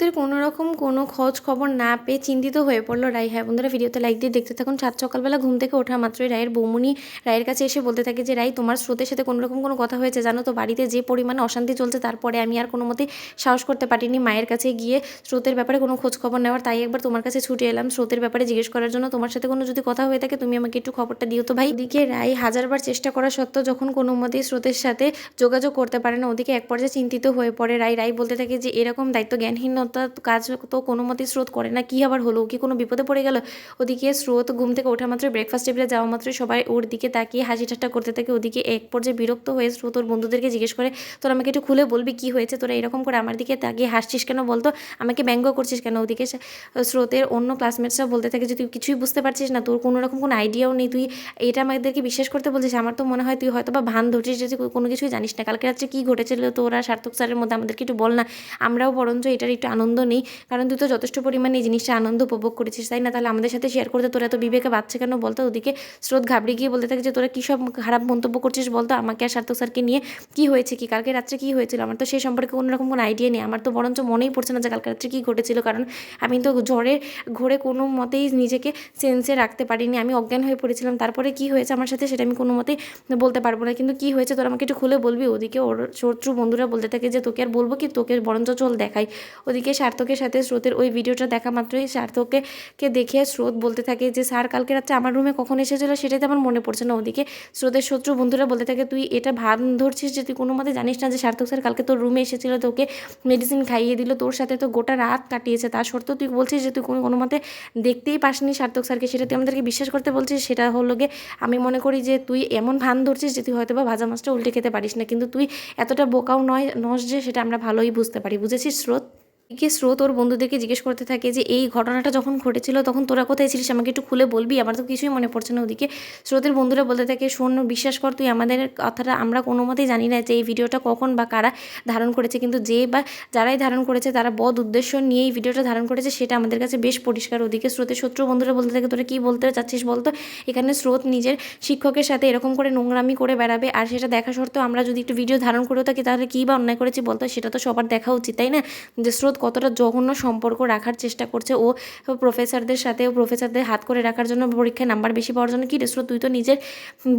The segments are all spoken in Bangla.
স্রোতের কোনো রকম কোনো খোঁজ খবর না পেয়ে চিন্তিত হয়ে পড়ল রাই। হ্যাঁ বন্ধুরা, ভিডিওতে লাইক দিয়ে দেখতে থাকুন। সাত সকালবেলা ঘুম থেকে ওঠা মাত্রই রায়ের বৌমনি রায়ের কাছে এসে বলতে থাকে যে, রাই, তোমার স্রোতের সাথে কোনো রকম কোনো কথা হয়েছে জানো তো? বাড়িতে যে পরিমাণে অশান্তি চলছে, তারপরে আমি আর কোনো মতে সাহস করতে পারিনি মায়ের কাছে গিয়ে স্রোতের ব্যাপারে কোনো খোঁজ খবর নেওয়ার। তাই একবার তোমার কাছে ছুটে এলাম স্রোতের ব্যাপারে জিজ্ঞেস করার জন্য। তোমার সাথে কোনো যদি কথা হয়ে থাকে, তুমি আমাকে একটু খবরটা দিও তো ভাই। এদিকে রায় হাজারবার চেষ্টা করা সত্ত্বেও যখন কোনো মতেই স্রোতের সাথে যোগাযোগ করতে পারে না, ওদিকে এক পর্যায়ে চিন্তিত হয়ে পড়ে রায় রায় বলতে থাকে যে, এরকম দায়িত্ব জ্ঞানহীনতা কাজ তো কোনো মতেই স্রোত করে না। কী আবার হলো? কি কোনো বিপদে পড়ে গেল? ওদিকে স্রোত ঘুম থেকে ওঠা মাত্র ব্রেকফাস্ট টেবিলে যাওয়া মাত্রই সবাই ওর দিকে তাকিয়ে হাসি ঠাট্টা করতে থাকে। ওদিকে এক পর্যায়ে বিরক্ত হয়ে স্রোত ওর বন্ধুদেরকে জিজ্ঞেস করে, তোরা আমাকে একটু খুলে বলবি কি হয়েছে? তোরা এরকম করে আমার দিকে তাকিয়ে হাসছিস কেন বলতো? আমাকে ব্যঙ্গ করছিস কেন? ওদিকে স্রোতের অন্য ক্লাসমেটসরা বলতে থাকে যে, তুই কিছুই বুঝতে পারছিস না। তোর কোনো রকম কোনো আইডিয়াও নেই। তুই এটা আমাদেরকে বিশ্বাস করতে বলছিস। আমার তো মনে হয় তুই হয়তো বা ভান ধরছিস যে, তুই কোনো কিছুই জানিস না। কালকে রাত্রে কী ঘটেছিল? তোরা সার্থক স্যারের মধ্যে আমাদেরকে একটু বল না। আমরাও বরঞ্চ এটার একটু আনন্দ নেই। কারণ তুই তো যথেষ্ট পরিমাণে এই জিনিসটা আনন্দ উপভোগ করেছিস, তাই না? তাহলে আমাদের সাথে শেয়ার করতে তোরা তো বিবেকে বাচ্চা কেন বলতো ওদিকে? স্রোত ঘাবড়ে গিয়ে বলতে থাকে যে, তোরা কী সব খারাপ মন্তব্য করছিস বলতো আমাকে আর সার্থক স্যারকে নিয়ে কী হয়েছে কি? কালকে রাত্রে কী হয়েছিল? আমার তো সেই সম্পর্কে কোনো রকম কোনো আইডিয়া নেই। আমার তো বরঞ্চ মনেই পড়ছে না যে, কালকে রাত্রে কী ঘটেছিল। কারণ আমি তো জ্বরে ঘোরে কোনো মতেই নিজেকে সেন্সে রাখতে পারিনি। আমি অজ্ঞান হয়ে পড়েছিলাম। তারপরে কি হয়েছে আমার সাথে সেটা আমি কোনো মতেই বলতে পারব না। কিন্তু কি হয়েছে তোরা আমাকে একটু খুলে বলবি? ওদিকে ওর শত্রু বন্ধুরা বলতে থাকে যে, তোকে আর বলব কি? তোকে বরঞ্চ চল দেখাই। ওদিকে সার্থকের সাথে স্রোতের ওই ভিডিওটা দেখা মাত্রই সার্থককে কে দেখে স্রোত বলতে থাকে যে, স্যার, কালকে রাত্রে আমার রুমে কখন এসেছিল সেটাই তো আমার মনে পড়ছে না। ওদিকে স্রোতের শত্রু বন্ধুরা বলতে থাকে, তুই এটা ভাব ধরছিস যে, তুই কোনো মতে জানিস না যে, সার্থক স্যার কালকে তোর রুমে এসেছিল তোকে মেডিসিন খাইয়ে দিল, তোর সাথে তো গোটা রাত কাটিয়েছে। তা সত্ত্বেও তুই বলছিস যে, তুই কোনো কোনো মতে দেখতেই পাসনি সার্থক স্যারকে, সেটা তুই আমাদেরকে বিশ্বাস করতে বলছিস? সেটা হলো গিয়ে আমি মনে করি যে, তুই এমন ভান ধরছিস যে, তুই হয়তো বা ভাজা মাছটা উল্টে খেতে পারিস না। কিন্তু তুই এতটা বোকাও নয়, নস যে, সেটা আমরা ভালোই বুঝতে পারি। বুঝেছিস স্রোত? এদিকে স্রোত ওর বন্ধুদেরকে জিজ্ঞেস করতে থাকে যে, এই ঘটনাটা যখন ঘটেছিল, তখন তোরা কোথায় ছিলিস? আমাকে একটু খুলে বলবি? আমার তো কিছুই মনে পড়ছে না ওদিকে। স্রোতের বন্ধুরা বলতে থাকে, শোন বিশ্বাস কর, তুই আমাদের কথাটা আমরা কোনো মতেই জানি না যে এই ভিডিওটা কখন বা কারা ধারণ করেছে। কিন্তু যে বা যারাই ধারণ করেছে, তারা বদ উদ্দেশ্য নিয়ে এই ভিডিওটা ধারণ করেছে, সেটা আমাদের কাছে বেশ পরিষ্কার ওদিকে। স্রোতের শত্রু বন্ধুরা বলতে থাকে, তোরা কী বলতে চাচ্ছিস বলতো? এখানে স্রোত নিজের শিক্ষকের সাথে এরকম করে নোংরামি করে বেড়াবে আর সেটা দেখা সত্ত্বেও আমরা যদি একটু ভিডিও ধারণ করেও থাকি, তাহলে কী বা অন্যায় করেছি বলতো? সেটা তো সবার দেখা উচিত, তাই না? যে স্রোত কতটা জঘন্য সম্পর্ক রাখার চেষ্টা করছে ও প্রফেসরদের সাথে, ও প্রফেসরদের হাত করে রাখার জন্য পরীক্ষায় নাম্বার বেশি পাওয়ার জন্য। কী রে তুই তো নিজের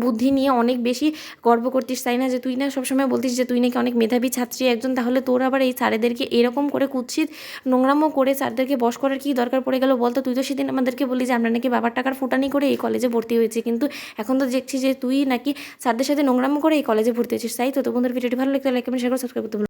বুদ্ধি নিয়ে অনেক বেশি গর্ব করতিস, তাই না? যে তুই না সবসময় বলতিস যে তুই নাকি অনেক মেধাবী ছাত্রী একজন, তাহলে তোর আবার এই স্যারেদেরকে এরকম করে কুৎসিত নোংরামো করে স্যারদেরকে বস করার কী দরকার পড়ে গেল বলতো? তুই তো সেদিন আমাদেরকে বলি যে আমরা নাকি বাবার টাকার ফুটানি করে এই কলেজে ভর্তি হয়েছি, কিন্তু এখন তো দেখছি যে তুই নাকি স্যারদের সাথে নোংরামো করে এই কলেজে ভর্তি হয়েছিস, তাই তো? তো বন্ধুর, ভিডিওটি ভালো লাগলে লাইক কমেন্ট করে সাবস্ক্রাইব করতে।